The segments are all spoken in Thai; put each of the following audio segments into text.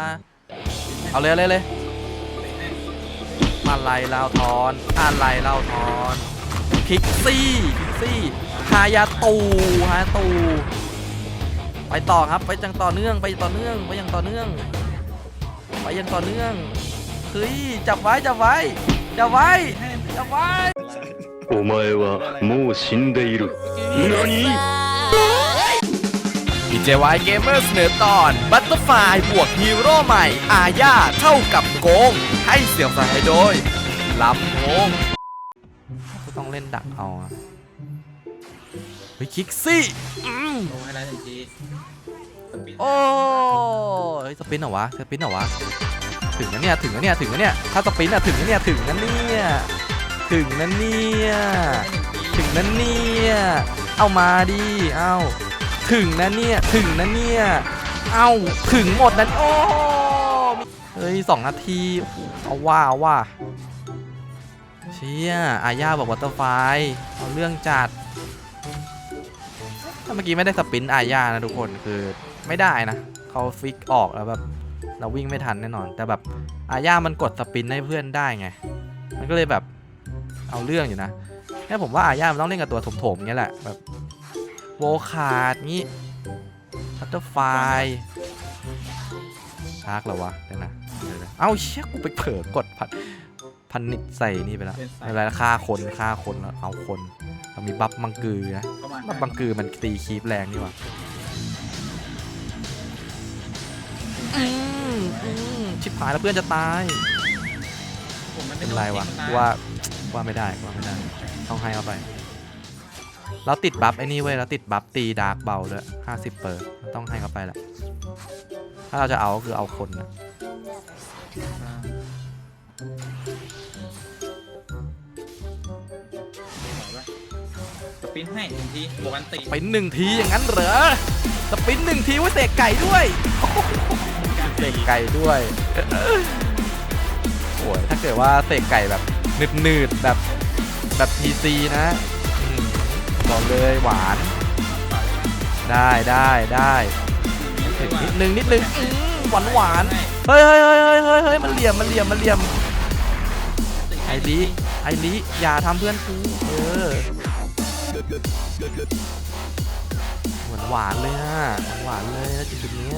อ่ะเอาเลยเอาเลยเลยมาไล่เล่าทอนอะไรเล่าทอนคิกซี่คิกซี่ฮายาตูฮายาตู ไปต่อครับไปยังต่อเนื่องไปต่อเนื่องไปยังต่อเนื่อง ไปยังต่อเนื่องเฮ้ยจับไว้จับไว้จับไว้จับไว้ お前はもう死んでいる何 JY Gamer เสนอตอน Butterfly บวกฮีโร่ใหม่ อาญาเท่ากับโกง ให้เสียงสายโดยลำโพงก็ต้องเล่นดักเอาอะเฮ้ยคิกซี่อืมลงให้ได้ทันทีโอ้เฮ้ยสปินเหรอวะสปินเหรอวะ ถึงนะเนี่ยถึงนะเนี่ยถึงนะเนี่ยถ้าสปินอะถึงนะเนี่ยถึงนะเนี่ยถึงนะเนี่ยถึงนะเนี่ยเอามาดิเอา ถึงนะเนี่ย ถึงนะเนี่ย เอาถึงหมดนะโอ้เฮ้ยสองนาที เอาว่าเอาว่าเชี่ยอาญาบอกวัตเตอร์ไฟเอาเรื่องจัด ถ้าเมื่อกี้ไม่ได้สปินอาญานะทุกคนคือไม่ได้นะเขาฟิกออกแล้วแบบเราวิ่งไม่ทันแน่นอน แต่แบบอาญามันกดสปินให้เพื่อนได้ไง มันก็เลยแบบเอาเรื่องอยู่นะแค่ผมว่าอาญามันต้องเล่นกับตัวโถมๆอย่างเงี้ยแหละแบบ โวคาร์ดงี้พัตเตอร์ไฟชาร์กเหรอวะเดี๋ยวนะเดี๋ยวนะเอ้าเชี่ยกูไปเผลอกดพันพันนิดใส่นี่ไปแล้วเป็นสายอะไรนะฆ่าคนฆ่าคนแล้วเอาคนเรามีบัฟมังกือนะเข้ามาบัฟมังกือมันตีคีปแรงนี่หว่าอืมอืมชิบหายแล้วเพื่อนจะตายผมมันเป็ไม่นโดนไรวะทิ้งว่าว่าไม่ได้ว่าไม่ได้ ต้องให้เขาไป เราติดบัฟไอ้นี่เว้ยเราติดบัฟตีดาร์กเบาด้วยห้าสิบเปอร์ต้องให้เขาไปแหละถ้าเราจะเอาก็คือเอาคนนะอ่าไหวปะสปินให้ทันทีบวกกันตีไปหนึ่งทีอย่างนั้นเหรอสปินหนึ่งทีไว้เตะไก่ด้วยเตะไก่ด้วยโอ้ยถ้าเกิดว่าเตะไก่แบบหนืดๆแบบแบบพีซีนะอืม บอกเลยหวาน ได้ได้ได้ถึงนิดนึงนิดนึงหวานหวานเฮ้ยเฮ้ยเฮ้ยเฮ้ยเฮ้ยเฮ้ยมันเหลี่ยมมันเหลี่ยมมันเหลี่ยมไอลิไอลิอย่าทำเพื่อนกูเออหวานหวานเลยนะหวานเลยนะจุดนี้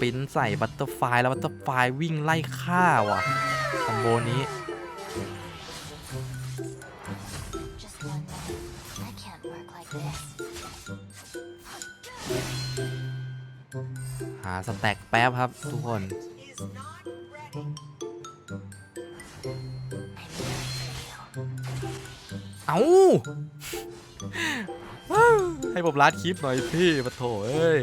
ปินใส่บัตเตอร์ไฟแล้วบัตเตอร์ไฟวิ่งไล่ฆ่าว่ะคอมโบนี้ Just one minute. I can't work like this. หาสแต็กแป๊บครับทุกคน เอาให้ผมลัดคลิปหน่อยพี่ปะโถเอ้ย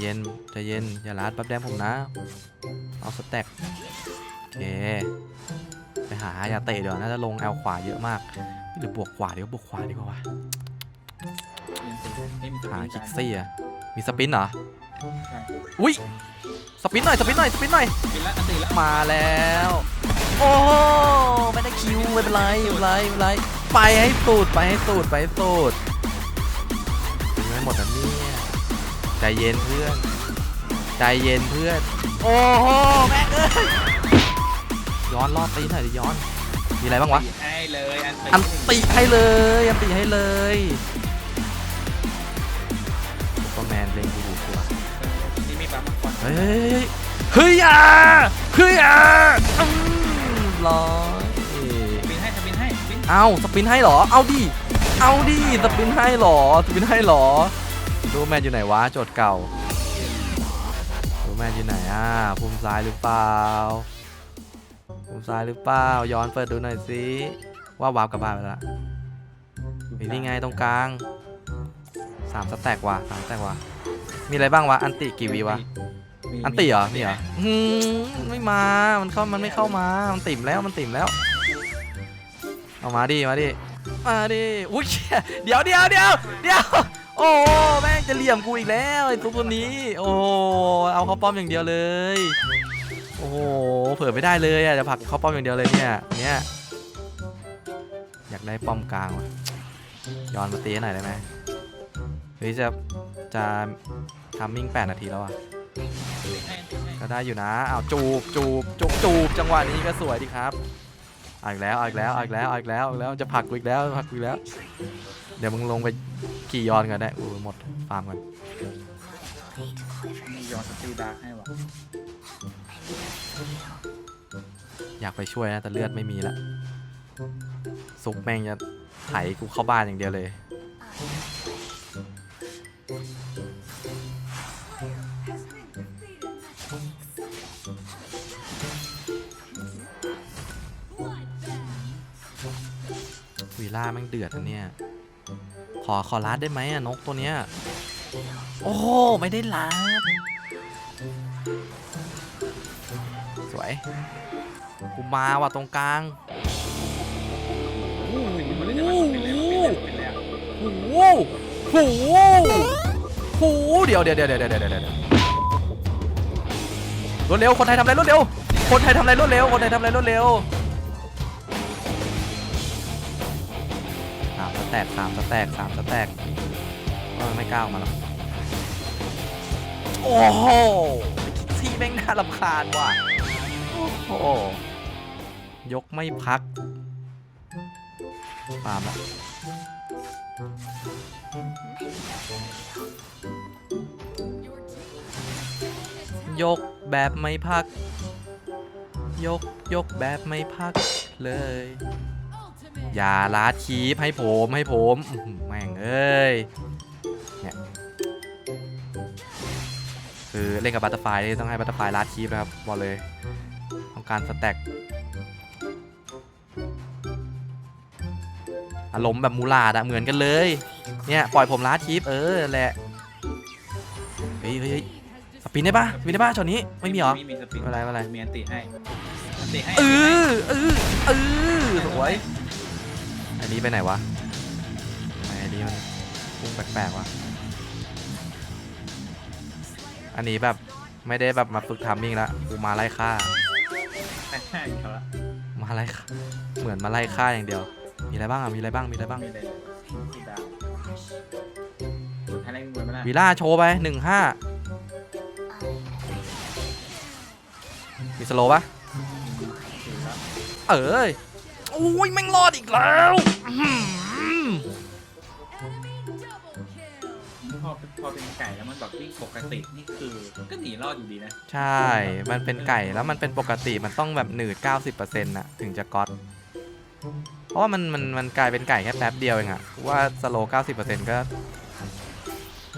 เย็นใจเย็นอย่าลัดแป๊บแดงผมนะ เอาสแต็กโอเคไปหาอย่าเตะเดี๋ยวน่าจะลงแอลขวาเยอะมากหรือบวกขวาเดี๋ยวบวกขวาดีกว่าวะหาคิกซี่อะมีสปินเหรออุ้ยสปินหน่อยสปินหน่อยสปินหน่อยมาแล้ว โอ้ไม่ได้คิวไม่เป็นไรไม่เป็นไรไม่เป็นไรไปให้สูดไปให้สูดไปให้สูดถึงไม่หมดแล้วนี่ เย็นเพื่อน ใจเย็นเพื่อน โอ้โหแม่งเอ้ยย้อนรอดตีหน่อยดิย้อน มีอะไรบ้างวะ ให้เลยอันตีอันติให้เลยอันติให้เลยซุปเปอร์แมนเล็งกูอยู่ตัวนี่มีปั๊มมาก่อนเฮ้ยเฮ้ยอะเฮ้ยอะอืมร้อยสปินให้สปินให้สปินเอาสปินให้เหรอ เอาดิ เอาดิสปินให้เหรอสปินให้เหรอ ดูแมนอยู่ไหนวะโจทย์เก่าดูแมนอยู่ไหนอะภูมิซ้ายหรือเปล่าภูมิซ้ายหรือเปล่าย้อนเปิดดูหน่อยสิว่าวาร์ปกลับบ้านไปละมีนี่ไงตรงกลางสามสแต็กว่ะสามสแต็กว่ะมีอะไรบ้างวะอันติกี่วีวะมีอันติเหรอนี่เหรออืมไม่มา มันเข้ามันไม่เข้ามา มันติ่มแล้วมันติ่มแล้ว เอามาดิมาดิมาดิอุ้ยเชี่ยเดี๋ยวเดี๋ยวเดี๋ยวเดี๋ยว โอ้แม่งจะเหลี่ยมกูอีกแล้วไอ้ตัวตัวนี้ โอ้เอาเขาป้อมอย่างเดียวเลย โอ้โหเผื่อไม่ได้เลยอะจะผลักเขาป้อมอย่างเดียวเลยเนี่ยเนี่ยอยากได้ป้อมกลางว่ะย้อนมาตีหน่อยได้ไหมเฮ้ยจะจะทำมิ่ง 8 นาทีแล้วอะก็ได้อยู่นะเอาวจูบจูบจูบจูบจังหวะนี้ก็สวยดีครับอีกแล้วอีกแล้วอีกแล้วอีกแล้วอีกแล้วจะผลักกูอีกแล้วผลักกูอีกแล้ว เดี๋ยวมึงลงไปขี่ยอนกันได้อู้หมดฟาร์มกันมีย้อนสติลดาร์กให้ว่ะอยากไปช่วยนะแต่เลือดไม่มีละซุปแม่งจะไถกูเข้าบ้านอย่างเดียวเลยวีล่าแม่งเดือดนะเนี่ย ขอขอลาดได้ไหมอะนกตัวเนี้ย โอ้ไม่ได้ลาดสวย กูมาว่ะตรงกลางโอ้โหโอ้โหโอ้โหเดี๋ยวเดี๋ยวเดี๋ยวเดี๋ยวเดี๋ยวเดี๋ยวเดี๋ยวรวดเร็ว คนไทยทำอะไรรวดเร็ว คนไทยทำอะไรรวดเร็ว คนไทยทำอะไรรวดเร็ว ต็กสามสแต็กสามสแต็กเออไม่กล้าออกมาแล้ว โอ้โหที่แม่งน่ารำคาญว่ะ โอ้โห ยกไม่พักฟามละยกแบบไม่พัก ยกยกแบบไม่พักเลย อย่าลาดคีปให้ผมให้ผมอื้อหือแม่งเอ้ยเนี่ยคือเล่นกับบัตเตอร์ไฟนี่ต้องให้บัตเตอร์ไฟลาดคีปนะครับบอกเลยต้องการสแต็กอารมณ์แบบมูลาดอะเหมือนกันเลย เนี่ยปล่อยผมลาดคีปเออแหละเฮ้ยเฮ้ยเฮ้ยสปินได้ปะสปินได้ปะช็อตนี้ไม่มีเหรอมีมีสปินไม่เป็นไรไม่เป็นไรมีอันติให้อันติให้เออเออเออสวย อันนี้ไปไหนวะทำไมอันนี้มันพุ่งแปลกๆวะอันนี้แบบไม่ได้แบบมาฝึกทามมิ่งละกูมาไล่ฆ่า ใช่เขาละมาไล่ฆ่าเหมือนมาไล่ฆ่าอย่างเดียว มีอะไรบ้างอะ มีอะไรบ้าง มีอะไรบ้าง มีเลยที่ดาวให้เล่นมวยมาละวีล่าโชว์ไปหนึ่งห้ามีสโลว์ปะถือแล้วเอ้ยโอ้ยแม่งรอดอีกแล้วอื้อหือพอพอเป็นไก่แล้วมันแบบวิ่งปกตินี่คือก็หนีรอดอยู่ดีนะ ใช่ มันเป็นไก่แล้วมันเป็นปกติมันต้องแบบหนืด 90%น่ะ ถึงจะก๊อตเพราะว่ามันมันมันกลายเป็นไก่แค่แป๊บเดียวเองอะว่าสโลว์90%ก็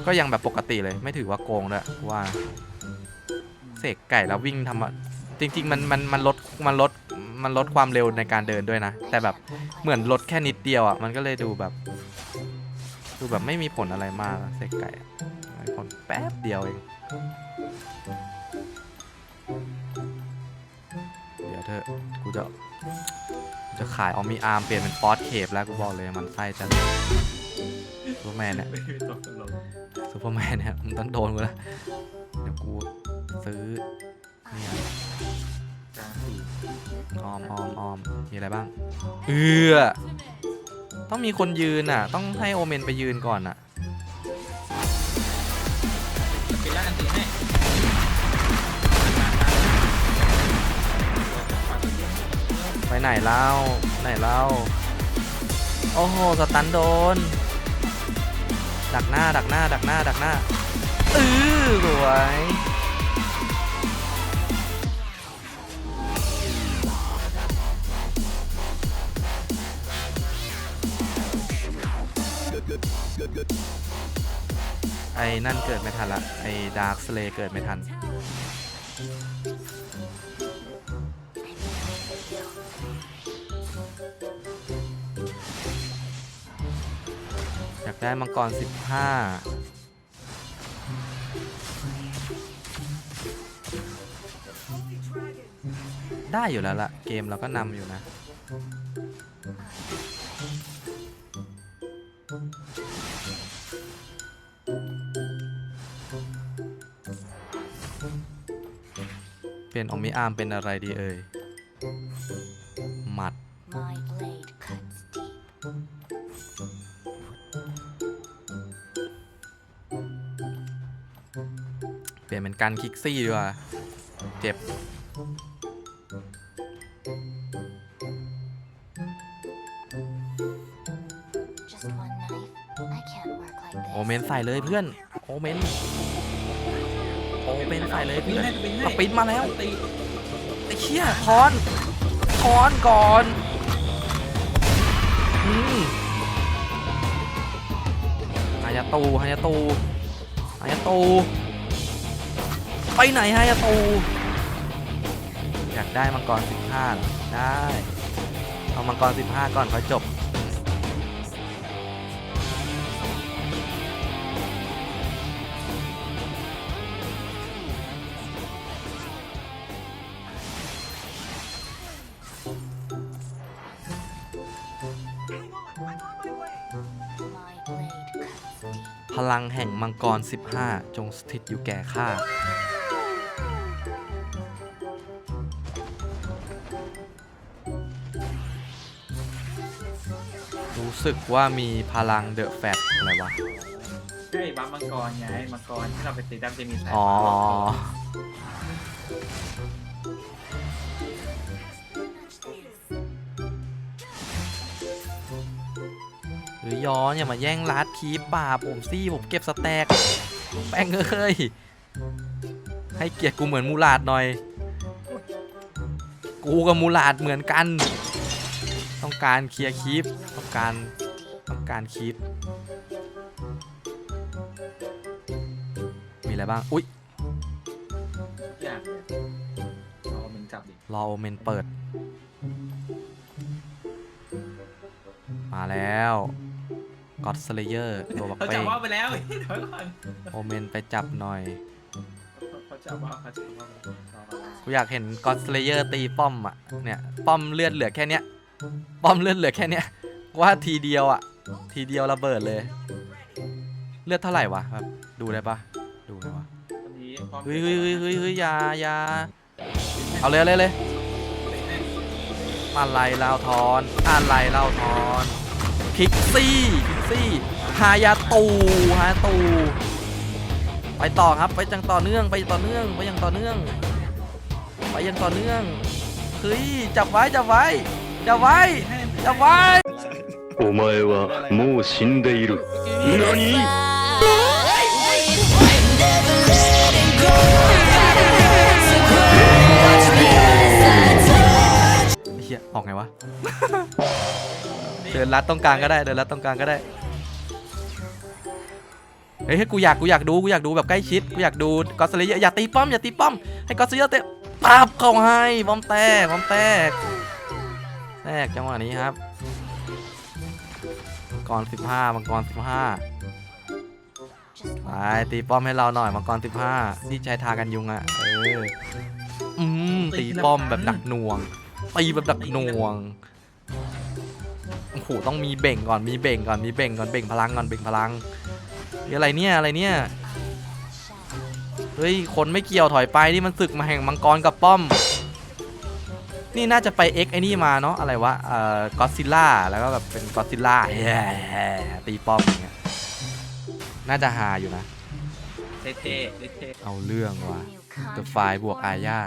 ก็ยังแบบปกติเลยไม่ถือว่าโกงด้วยว่า เสกไก่แล้ววิ่งทำอะจริง ๆ มันมันมันลดมันลด มันลดความเร็วในการเดินด้วยนะ แต่แบบเหมือนลดแค่นิดเดียวอะมันก็เลยดูแบบ ดูแบบไม่มีผลอะไรมากเสกไก่ผลแป๊บเดียวเอง เดี๋ยวเธอกูจะ จะขายออมีอาร์มเปลี่ยนเป็นฟอสเคปแล้วกูบอกเลยมันไส้จังซูเปอร์แมนเนี่ยซูเปอร์แมนเนี่ยมันต้องโดนกูแล้วเดี๋ยวกูซื้อเนี่ย ออมออมออมมีอะไรบ้าง เอือต้องมีคนยืนอะ ต้องให้โอเมนไปยืนก่อนอะปินแล้วอันติให้ไปไหนเล่าไหนเล่าโอ้โหสตันโดน ดักหน้าดักหน้าดักหน้าดักหน้าเออสวย ไอ้นั่นเกิดไม่ทันละไอ้ดาร์คสเลเกิดไม่ทัน อยากได้มังกร 15ได้อยู่แล้วล่ะ เกมเราก็นำอยู่นะ ออมิอาร์มเป็นอะไรดีเอ่ย หมัด My blade cuts deep. เปลี่ยนเป็นการคิกซี่ดีกว่า เจ็บ Just one knife. I can't work like this. โอเมนใส่เลยเพื่อน โอเมน โอเมนใส่เลยปีเพื่อนให้ปีให้สปินมาแล้ว ตีไอ้ เชี่ยทอนทอนก่อนอืมฮายาตูฮายาตูฮายาตูไปไหนฮายาตูอยากได้มังกร 15 ได้ เอามังกร 15 ก่อนพอจบ ลังแห่งมังกร 15 จงสถิตอยู่แก่ข้ารู้สึกว่ามีพลังเดอะแฟตอะไรวะ ใช่บัฟมังกรไงมังกรที่เราไปตีดัมจะมีสายอ๋อหรื ย้อนอย่ามาแย่งลัดคีปป่าผมซี่ผมเก็บสแต็กแป้งเอ้ยให้เกียรติกูเหมือนมูลาดหน่อย กูกับมูลาดเหมือนกัน ต้องการเคลียร์คีปต้องการต้องการคีปมีอะไรบ้าง อุ๊ยทุกอย่างเลยเอามึงจับดิรอโอเมนเปิด มาแล้ว ก็อดสเลเยอร์ตัวบักเขาเป้จับงว่าไปแล้วเดี๋ยวก่อนโอเมนไปจับหน่อย เขาจับว่าเขาจับว่าไปแล้วกูอยากเห็นก็อดสเลเยอร์ตีป้อมอะ เนี่ย ป้อมเลือดเหลือแค่เนี้ย ป้อมเลือดเหลือแค่เนี้ยกูว่าทีเดียวอะ ทีเดียวระเบิดเลย เลือดเท่าไหร่วะแบบดูได้ปะดูได้ปะวันนี้พร้อมเฮ้ยเฮ้ยเฮ้ยเฮ้ยเฮ้ยอยาอยาเอาเลยเอาเลยเลย อะไรเล่าทอน อะไรเล่าทอนคิกซี่คิก ซี่ฮายาตูฮายาตู ไปต่อครับไปจังต่อเนื่องไปต่อเนื่องไปยังต่อเนื่อง ไปยังต่อเนื่องเฮ้ยจับไว้จับไว้จับไว้จับไว้ お前はもう死んでいる何 เฮียออกไงวะ เดินลัดตรงกลางก็ได้เดินลัดตรงกลางก็ได้ เฮ้ยกูอยากกูอยากดูกูอยากดูแบบใกล้ชิดกูอยากดูกอสเลเยอร์อย่าตีป้อมอย่าตีป้อมให้กอสเลเยอร์เตะปั๊บเข้าให้ป้อมแตกป้อมแตกแตกจังหวะนี้ครับมังกร15มังกร15 Just ไปตีป้อมให้เราหน่อยมังกร15ที่ใช้ทากันยุงอะเอออืมตีป้อมแบบหนักหน่วงตีแบบหนักหน่วงโอ้โหต้องมีเบ่งก่อนมีเบ่งก่อนมีเบ่งก่อนเบ่งพลังก่อนเบ่งพลัง อะไรเนี่ยอะไรเนี่ย Shadow. เฮ้ยคนไม่เกี่ยวถอยไปนี่มันศึกมาแห่งมังกรกับป้อม นี่น่าจะไปเอ็กไอ้นี่มาเนาะอะไรวะเอ่อกอซิล่าแล้วก็แบบเป็นกอซิล่าแฮ่ตีป้อมอย่างเงี้ยน่าจะหาอยู่นะเท่ๆเท่เอาเรื่องว่ะ You ตัว can't ไฟล์บวกอาญา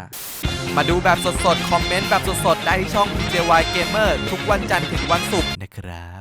มาดูแบบสดๆ คอมเมนต์แบบสดๆ ได้ที่ช่อง JY Gamer ทุกวันจันทร์ถึงวันศุกร์นะครับ